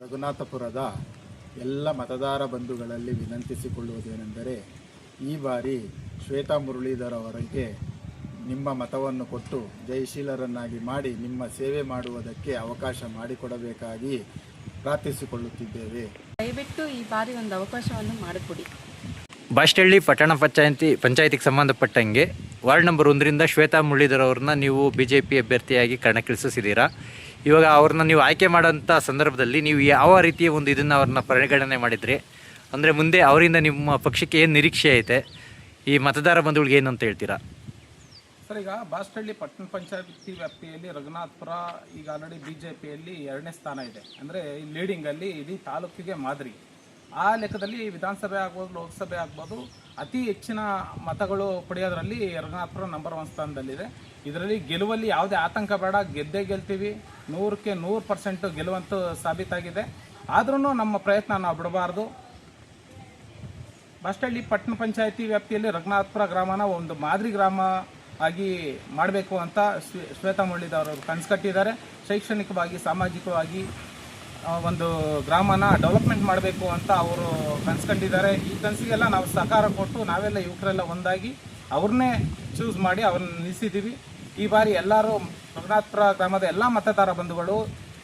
ರಘುನಾಥಪುರದ ಎಲ್ಲ ಮತದಾರ ಬಂಧುಗಳಲ್ಲಿ ವಿನಂತಿಸಿಕೊಳ್ಳುವುದೇನೆಂದರೆ ಈ ಬಾರಿ ಶ್ವೇತಾ ಮುರಳೀಧರ್ ಅವರಿಗೆ ನಿಮ್ಮ ಮತವನ್ನು ಕೊಟ್ಟು ಜಯಶೀಲರನ್ನಾಗಿ ಮಾಡಿ ನಿಮ್ಮ ಸೇವೆ ಮಾಡುವುದಕ್ಕೆ ಅವಕಾಶ ಮಾಡಿಕೊಡಬೇಕಾಗಿ ಪ್ರಾರ್ಥಿಸಿಕೊಳ್ಳುತ್ತಿದ್ದೇವೆ. ದಯವಿಟ್ಟು ಈ ಬಾರಿ ಒಂದು ಅವಕಾಶವನ್ನು ಮಾಡಿಕೊಡಿ. ಬಾಸ್ಟಳ್ಳಿ ಪಟ್ಟಣ ಪಂಚಾಯತಿ ಪಂಚಾಯತಿಗೆ ಸಂಬಂಧಪಟ್ಟಂಗೆ ವಾರ್ಡ್ ನಂಬರ್ ಒಂದರಿಂದ ಶ್ವೇತಾ ಮುರಳೀಧರ್ ಅವ್ರನ್ನ ನೀವು ಬಿ ಜೆ ಪಿ ಅಭ್ಯರ್ಥಿಯಾಗಿ ಕಣಕ್ಕಿಳಿಸಿದ್ದೀರಾ? ಇವಾಗ ಅವ್ರನ್ನ ನೀವು ಆಯ್ಕೆ ಮಾಡೋಂಥ ಸಂದರ್ಭದಲ್ಲಿ ನೀವು ಯಾವ ರೀತಿಯ ಒಂದು ಇದನ್ನು ಅವ್ರನ್ನ ಪರಿಗಣನೆ ಮಾಡಿದ್ರಿ? ಅಂದರೆ ಮುಂದೆ ಅವರಿಂದ ನಿಮ್ಮ ಪಕ್ಷಕ್ಕೆ ಏನು ನಿರೀಕ್ಷೆ ಐತೆ? ಈ ಮತದಾರ ಬಂಧುಗಳಿಗೆ ಏನು ಅಂತ ಹೇಳ್ತೀರಾ? ಸರ್, ಈಗ ಬಾಸ್ಟಹಳ್ಳಿ ಪಟ್ಟಣ ಪಂಚಾಯತಿ ವ್ಯಾಪ್ತಿಯಲ್ಲಿ ರಘುನಾಥ್ಪುರ, ಈಗ ಆಲ್ರೆಡಿ ಬಿ ಜೆ ಪಿಯಲ್ಲಿ ಎರಡನೇ ಸ್ಥಾನ ಇದೆ. ಅಂದರೆ ಲೀಡಿಂಗಲ್ಲಿ ಇಡೀ ತಾಲೂಕಿಗೆ ಮಾದರಿ. ಆ ಲೆಕ್ಕದಲ್ಲಿ ವಿಧಾನಸಭೆ ಆಗ್ಬೋದು, ಲೋಕಸಭೆ ಆಗ್ಬೋದು, ಅತಿ ಹೆಚ್ಚಿನ ಮತಗಳು ಪಡೆಯೋದ್ರಲ್ಲಿ ರಘುನಾಥ್ಪುರ ನಂಬರ್ ಒನ್ ಸ್ಥಾನದಲ್ಲಿದೆ. ಇದರಲ್ಲಿ ಗೆಲುವಲ್ಲಿ ಯಾವುದೇ ಆತಂಕ ಬೇಡ, ಗೆದ್ದೇ ಗೆಲ್ತೀವಿ. ನೂರಕ್ಕೆ ನೂರು ಪರ್ಸೆಂಟ್ ಗೆಲುವಂತ ಸಾಬೀತಾಗಿದೆ. ಆದ್ರೂ ನಮ್ಮ ಪ್ರಯತ್ನ ನಾವು ಬಿಡಬಾರ್ದು. ಬಸ್ಟಳ್ಳಿ ಪಟ್ಟಣ ಪಂಚಾಯತಿ ವ್ಯಾಪ್ತಿಯಲ್ಲಿ ರಘುನಾಥಪುರ ಗ್ರಾಮನ ಒಂದು ಮಾದರಿ ಗ್ರಾಮ ಆಗಿ ಮಾಡಬೇಕು ಅಂತ ಶ್ವೇ- ಶ್ವೇತಾ ಮುರಳಿದವರು ಕನಸು ಕಟ್ಟಿದ್ದಾರೆ. ಶೈಕ್ಷಣಿಕವಾಗಿ, ಸಾಮಾಜಿಕವಾಗಿ ಒಂದು ಗ್ರಾಮನ ಡೆವಲಪ್ಮೆಂಟ್ ಮಾಡಬೇಕು ಅಂತ ಅವರು ಕನಸು ಕಂಡಿದ್ದಾರೆ. ಈ ಕನಸಿಗೆಲ್ಲ ನಾವು ಸಹಕಾರ ಕೊಟ್ಟು ನಾವೆಲ್ಲ ಯುವಕರೆಲ್ಲ ಒಂದಾಗಿ ಅವ್ರನ್ನೇ ಚೂಸ್ ಮಾಡಿ ಅವ್ರನ್ನ ನಿಲ್ಲಿಸಿದ್ದೀವಿ. ಈ ಬಾರಿ ಎಲ್ಲರೂ ರಘುನಾಥಪುರ ಗ್ರಾಮದ ಎಲ್ಲ ಮತದಾರ ಬಂಧುಗಳು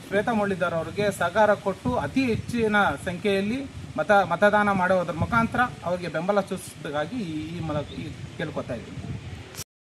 ಶ್ವೇತಾ ಮುರಳೀಧರ್ ಅವರಿಗೆ ಸಹಕಾರ ಕೊಟ್ಟು ಅತಿ ಹೆಚ್ಚಿನ ಸಂಖ್ಯೆಯಲ್ಲಿ ಮತ ಮತದಾನ ಮಾಡೋದ್ರ ಮುಖಾಂತರ ಅವರಿಗೆ ಬೆಂಬಲ ಸೂಚಿಸಬೇಕಾಗಿ ಈ ಮಲ ಮೂಲಕ ಕೇಳ್ಕೊತಾ ಇದ್ದೀನಿ.